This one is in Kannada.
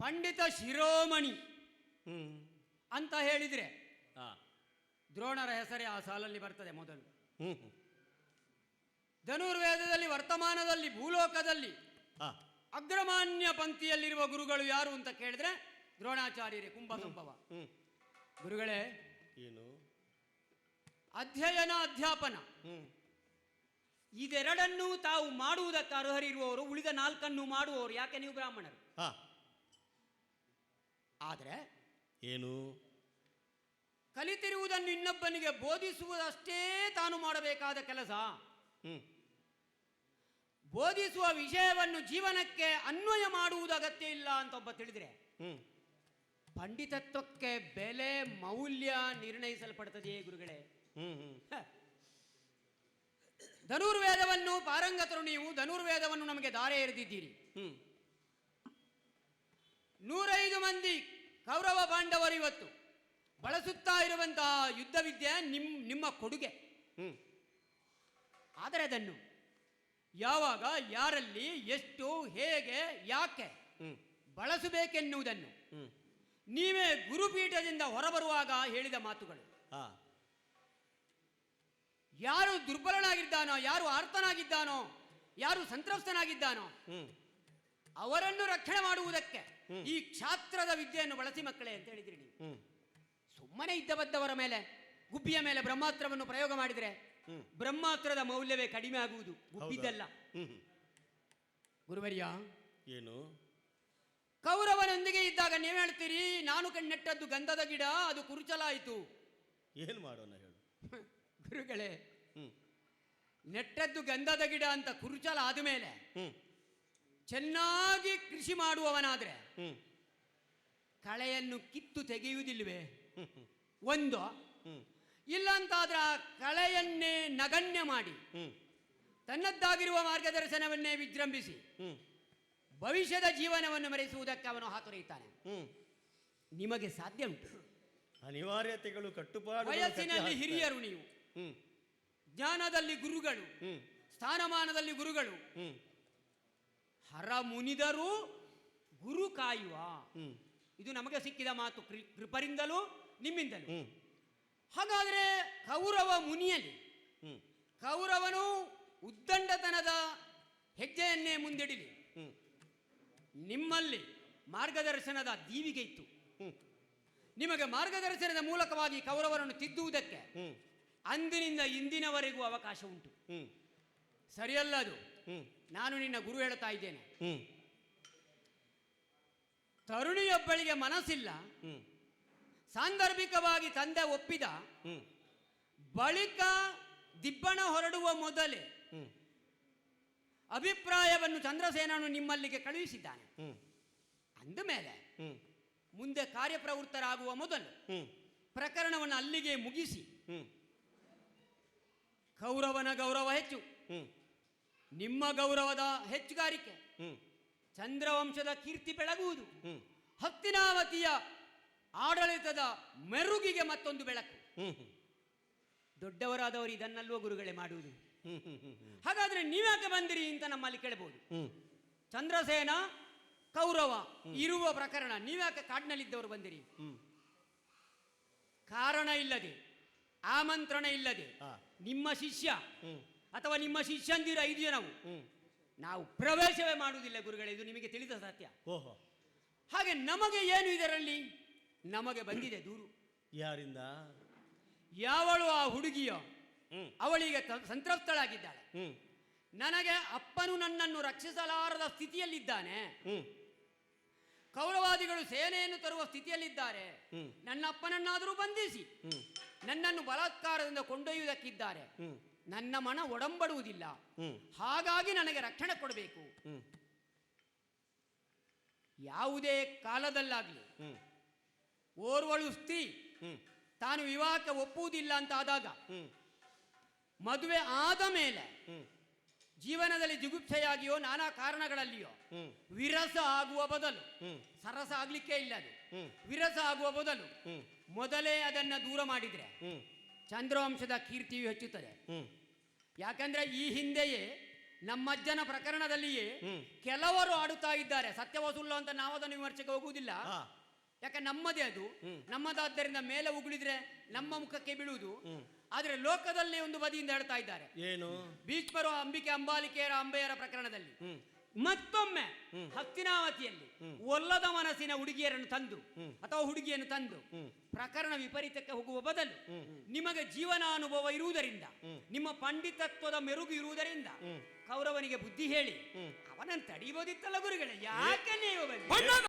ಪಂಡಿತ ಶಿರೋಮಣಿ ಅಂತ ಹೇಳಿದರೆ ದ್ರೋಣರ ಹೆಸರೇ ಆ ಸಾಲಲ್ಲಿ ಬರ್ತದೆ ಮೊದಲು. ಧನುರ್ವೇದದಲ್ಲಿ ವರ್ತಮಾನದಲ್ಲಿ ಭೂಲೋಕದಲ್ಲಿ ಆ ಅಗ್ರಮಾನ್ಯ ಪಂಕ್ತಿಯಲ್ಲಿರುವ ಗುರುಗಳು ಯಾರು ಅಂತ ಕೇಳಿದ್ರೆ ದ್ರೋಣಾಚಾರ್ಯರೇ ಕುಂಭ ಸಂಭವ ಗುರುಗಳೇ ಏನು? ಅಧ್ಯಯನ ಅಧ್ಯಾಪನ. ಇದೆರಡನ್ನೂ ತಾವು ಮಾಡುವುದಕ್ಕೆ ಅರ್ಹರಿರುವವರು ಉಳಿದ ನಾಲ್ಕನ್ನು ಮಾಡುವವರು ಯಾಕೆ ನೀವು ಬ್ರಾಹ್ಮಣರು? ಹಾ. ಆದರೆ ಏನು? ಕಲಿತಿರುವುದನ್ನು ಇನ್ನೊಬ್ಬನಿಗೆ ಬೋಧಿಸುವುದಷ್ಟೇ ತಾನು ಮಾಡಬೇಕಾದ ಕೆಲಸ. ಹ್ಞೂ ಬೋಧಿಸುವ ವಿಷಯವನ್ನು ಜೀವನಕ್ಕೆ ಅನ್ವಯ ಮಾಡುವುದು ಅಗತ್ಯ ಇಲ್ಲ ಅಂತ ಒಬ್ಬ ತಿಳಿದ್ರೆ ಹ್ಞೂ ಪಂಡಿತತ್ವಕ್ಕೆ ಬೆಲೆ ಮೌಲ್ಯ ನಿರ್ಣಯಿಸಲ್ಪಡ್ತದೆಯೇ ಗುರುಗಳೇ? ಹ್ಞೂ ಹ್ಮ್. ಹ. ಧನುರ್ವೇದವನ್ನು ಪಾರಂಗತರು ನೀವು ಧನುರ್ವೇದವನ್ನು ನಮಗೆ ದಾರೆ ಎರೆದಿದ್ದೀರಿ. ಹ್ಮ್. ನೂರೈದು ಮಂದಿ ಕೌರವ ಪಾಂಡವರು ಇವತ್ತು ಬಳಸುತ್ತಾ ಇರುವಂತಹ ಯುದ್ಧ ವಿದ್ಯೆ ನಿಮ್ ನಿಮ್ಮ ಕೊಡುಗೆ. ಹ್ಮ್. ಆದರೆ ಅದನ್ನು ಯಾವಾಗ ಯಾರಲ್ಲಿ ಎಷ್ಟು ಹೇಗೆ ಯಾಕೆ ಬಳಸಬೇಕೆನ್ನುವುದನ್ನು ನೀವೇ ಗುರುಪೀಠದಿಂದ ಹೊರಬರುವಾಗ ಹೇಳಿದ ಮಾತುಗಳು. ಯಾರು ದುರ್ಬಲನಾಗಿದ್ದಾನೋ ಯಾರು ಆರ್ತನಾಗಿದ್ದಾನೋ ಯಾರು ಸಂತ್ರಸ್ತನಾಗಿದ್ದಾನೋ ಅವರನ್ನು ರಕ್ಷಣೆ ಮಾಡುವುದಕ್ಕೆ ಈ ಕ್ಷಾತ್ರದ ವಿದ್ಯೆಯನ್ನು ಬಳಸಿ ಮಕ್ಕಳೇ ಅಂತ ಹೇಳಿದ್ರಿ ನೀವು. ಸುಮ್ಮನೆ ಇದ್ದಬದ್ದವರ ಮೇಲೆ ಗುಬ್ಬಿಯ ಮೇಲೆ ಬ್ರಹ್ಮಾಸ್ತ್ರವನ್ನು ಪ್ರಯೋಗ ಮಾಡಿದರೆ ಹ್ಮ್. ಬ್ರಹ್ಮಾಸ್ತ್ರದ ಮೌಲ್ಯವೇ ಕಡಿಮೆ ಆಗುವುದು ಗುಬ್ಬಿದ್ದಲ್ಲ. ಗುರುವರ್ಯ ಏನು? ಕೌರವನೊಂದಿಗೆ ಇದ್ದಾಗ ನೀವು ಹೇಳ್ತೀರಿ ನಾನು ಕಣ್ಣೆಟ್ಟದ್ದು ಗಂಧದ ಗಿಡ ಅದು ಕುರುಚಲಾಯಿತು. ಏನು ಮಾಡೋಣ ಹೇಳು. ಗುರುಗಳೇ ನೆಟ್ಟದ್ದು ಗಂಧದ ಗಿಡ ಅಂತ ಕುರುಚಲ ಆದಮೇಲೆ ಚೆನ್ನಾಗಿ ಕೃಷಿ ಮಾಡುವವನಾದ್ರೆ ಕಳೆಯನ್ನು ಕಿತ್ತು ತೆಗೆಯುವುದಿಲ್ವೇ ಹ್ಮ್ ಒಂದು. ಇಲ್ಲಂತಾದ್ರೆ ಆ ಕಳೆಯನ್ನೇ ನಗಣ್ಯ ಮಾಡಿ ತನ್ನದ್ದಾಗಿರುವ ಮಾರ್ಗದರ್ಶನವನ್ನೇ ವಿಜೃಂಭಿಸಿ ಭವಿಷ್ಯದ ಜೀವನವನ್ನು ಮರೆಸುವುದಕ್ಕೆ ಅವನು ಹಾತೊರೆಯುತ್ತಾನೆ. ನಿಮಗೆ ಸಾಧ್ಯ ಉಂಟು. ಅನಿವಾರ್ಯತೆಗಳು ಕಟ್ಟುಪಾಡು ವಯಸ್ಸಿನಲ್ಲಿ ಹಿರಿಯರು ನೀವು. ಜ್ಞಾನದಲ್ಲಿ ಗುರುಗಳು ಸ್ಥಾನಮಾನದಲ್ಲಿ ಗುರುಗಳು. ಹರ ಮುನಿದರೂ ಗುರು ಕಾಯುವ. ಇದು ನಮಗೆ ಸಿಕ್ಕಿದ ಮಾತು ಕೃ- ಕೃಪರಿಂದಲೂ ನಿಮ್ಮಿಂದಲೂ. ಹಾಗಾದ್ರೆ ಕೌರವ ಮುನಿಯಲ್ಲಿ ಕೌರವನು ಉದ್ದಂಡತನದ ಹೆಜ್ಜೆಯನ್ನೇ ಮುಂದಿಡಲಿ. ನಿಮ್ಮಲ್ಲಿ ಮಾರ್ಗದರ್ಶನದ ದೀವಿಗೆ ಇತ್ತು. ನಿಮಗೆ ಮಾರ್ಗದರ್ಶನದ ಮೂಲಕವಾಗಿ ಕೌರವರನ್ನು ತಿದ್ದುವುದಕ್ಕೆ ಅಂದಿನಿಂದ ಇಂದಿನವರೆಗೂ ಅವಕಾಶ ಉಂಟು ಸರಿಯಲ್ಲ ಅದು? ನಾನು ನಿನ್ನ ಗುರು ಹೇಳ್ತಾ ಇದ್ದೇನೆ. ತರುಣಿಯೊಬ್ಬಳಿಗೆ ಮನಸ್ಸಿಲ್ಲ. ಸಾಂದರ್ಭಿಕವಾಗಿ ತಂದೆ ಒಪ್ಪಿದ. ಬಳಿಕ ದಿಬ್ಬಣ ಹೊರಡುವ ಮೊದಲೇ ಅಭಿಪ್ರಾಯವನ್ನು ಚಂದ್ರಸೇನನು ನಿಮ್ಮಲ್ಲಿಗೆ ಕಳುಹಿಸಿದ್ದಾನೆ. ಅಂದ ಮೇಲೆ ಮುಂದೆ ಕಾರ್ಯಪ್ರವೃತ್ತರಾಗುವ ಮೊದಲು ಪ್ರಕರಣವನ್ನು ಅಲ್ಲಿಗೆ ಮುಗಿಸಿ ಕೌರವನ ಗೌರವ ಹೆಚ್ಚು. ಹ್ಮ್. ನಿಮ್ಮ ಗೌರವದ ಹೆಚ್ಚುಗಾರಿಕೆ. ಹ್ಮ್. ಚಂದ್ರವಂಶದ ಕೀರ್ತಿ ಬೆಳಗುವುದು. ಹ್ಮ್. ಹತ್ತಿನಾವತಿಯ ಆಡಳಿತದ ಮೆರುಗಿಗೆ ಮತ್ತೊಂದು ಬೆಳಕು. ಹ್ಮ್ ಹ್ಮ್. ದೊಡ್ಡವರಾದವರು ಇದನ್ನಲ್ವೋ ಗುರುಗಳೇ ಮಾಡುವುದು. ಹ್ಮ್ ಹ್ಮ್ ಹ್ಮ್ ಹ್ಮ್. ಹಾಗಾದ್ರೆ ನೀವ್ಯಾಕೆ ಬಂದಿರಿ ಅಂತ ನಮ್ಮಲ್ಲಿ ಕೇಳಬಹುದು ಹ್ಮ್. ಚಂದ್ರಸೇನ ಕೌರವ ಇರುವ ಪ್ರಕರಣ. ನೀವ್ಯಾಕೆ ಕಾಡಿನಲ್ಲಿದ್ದವರು ಬಂದಿರಿ? ಹ್ಮ್. ಕಾರಣ ಇಲ್ಲದೆ. ಆಮಂತ್ರಣ ಇಲ್ಲದೆ. ನಿಮ್ಮ ಶಿಷ್ಯ ಅಥವಾ ನಿಮ್ಮ ಶಿಷ್ಯಂದಿರ ಐದು ಜನವು ನಾವು ಪ್ರವೇಶವೇ ಮಾಡುವುದಿಲ್ಲ ಗುರುಗಳೇ ಇದು ನಿಮಗೆ ತಿಳಿದ ಸತ್ಯ. ಓಹೋ. ಹಾಗೆ ನಮಗೆ ಏನು ಇದರಲ್ಲಿ? ನಮಗೆ ಬಂದಿದೆ ದೂರು. ಯಾರಿಂದ? ಯಾವಳು ಆ ಹುಡುಗಿಯೋ ಅವಳಿಗೆ ಸಂತ್ರಪ್ತಳಾಗಿದ್ದಾಳೆ ನನಗೆ ಅಪ್ಪನು ನನ್ನನ್ನು ರಕ್ಷಿಸಲಾರದ ಸ್ಥಿತಿಯಲ್ಲಿದ್ದಾನೆ. ಕೌರವಾದಿಗಳು ಸೇನೆಯನ್ನು ತರುವ ಸ್ಥಿತಿಯಲ್ಲಿದ್ದಾರೆ. ನನ್ನ ಅಪ್ಪನನ್ನಾದರೂ ಬಂಧಿಸಿ. ನನ್ನನ್ನು ಬಲಾತ್ಕಾರದಿಂದ ಕೊಂಡೊಯ್ಯುವುದಕ್ಕಿದ್ದಾರೆ. ನನ್ನ ಮನ ಒಡಂಬಡುವುದಿಲ್ಲ. ಹಾಗಾಗಿ ನನಗೆ ರಕ್ಷಣೆ ಕೊಡಬೇಕು. ಯಾವುದೇ ಕಾಲದಲ್ಲಾಗಲಿ ಓರ್ವಳು ಸ್ತ್ರೀ ತಾನು ವಿವಾಹಕ್ಕೆ ಒಪ್ಪುವುದಿಲ್ಲ ಅಂತ ಆದಾಗ ಮದುವೆ ಆದ ಮೇಲೆ ಜೀವನದಲ್ಲಿ ಜಿಗುಪ್ಸೆಯಾಗಿಯೋ ನಾನಾ ಕಾರಣಗಳಲ್ಲಿಯೋ ವಿರಸ ಆಗುವ ಬದಲು ಸರಸ ಆಗ್ಲಿಕ್ಕೆ ಇಲ್ಲ ಅದು. ವಿರಸ ಆಗುವ ಬದಲು ಮೊದಲೇ ಅದನ್ನ ದೂರ ಮಾಡಿದ್ರೆ ಚಂದ್ರವಂಶದ ಕೀರ್ತಿಯು ಹೆಚ್ಚುತ್ತದೆ. ಯಾಕಂದ್ರೆ ಈ ಹಿಂದೆಯೇ ನಮ್ಮಜ್ಜನ ಪ್ರಕರಣದಲ್ಲಿಯೇ ಕೆಲವರು ಆಡುತ್ತಾ ಇದ್ದಾರೆ. ಸತ್ಯವಸುಲ್ಲ ಅಂತ ನಾವು ಅದನ್ನು ವಿಮರ್ಶೆಗೆ ಹೋಗುವುದಿಲ್ಲ. ಯಾಕೆ ನಮ್ಮದೇ ಅದು. ನಮ್ಮದಾದ್ದರಿಂದ ಮೇಲೆ ಉಗುಳಿದ್ರೆ ನಮ್ಮ ಮುಖಕ್ಕೆ ಬೀಳುವುದು. ಆದರೆ ಲೋಕದಲ್ಲೇ ಒಂದು ಬದಿಯಿಂದ ಹೇಳ್ತಾ ಇದ್ದಾರೆ. ಏನು? ಭೀಷ್ಮರು ಅಂಬಿಕೆ ಅಂಬಾಲಿಕೆಯರ ಅಂಬೆಯರ ಪ್ರಕರಣದಲ್ಲಿ ಮತ್ತೊಮ್ಮೆ ಹತ್ತಿನಾವತಿಯಲ್ಲಿ ಒಲ್ಲದ ಮನಸ್ಸಿನ ಹುಡುಗಿಯರನ್ನು ತಂದು ಅಥವಾ ಹುಡುಗಿಯನ್ನು ತಂದು ಪ್ರಕರಣ ವಿಪರೀತಕ್ಕೆ ಹೋಗುವ ಬದಲು. ನಿಮಗೆ ಜೀವನಾನುಭವ ಇರುವುದರಿಂದ ನಿಮ್ಮ ಪಂಡಿತತ್ವದ ಮೆರುಗು ಇರುವುದರಿಂದ ಕೌರವನಿಗೆ ಬುದ್ಧಿ ಹೇಳಿ ಅವನನ್ನು ತಡೀಬೋದಿತ್ತಲ್ಲ ಗುರುಗಳೇ ಯಾಕೆ ನೀವು?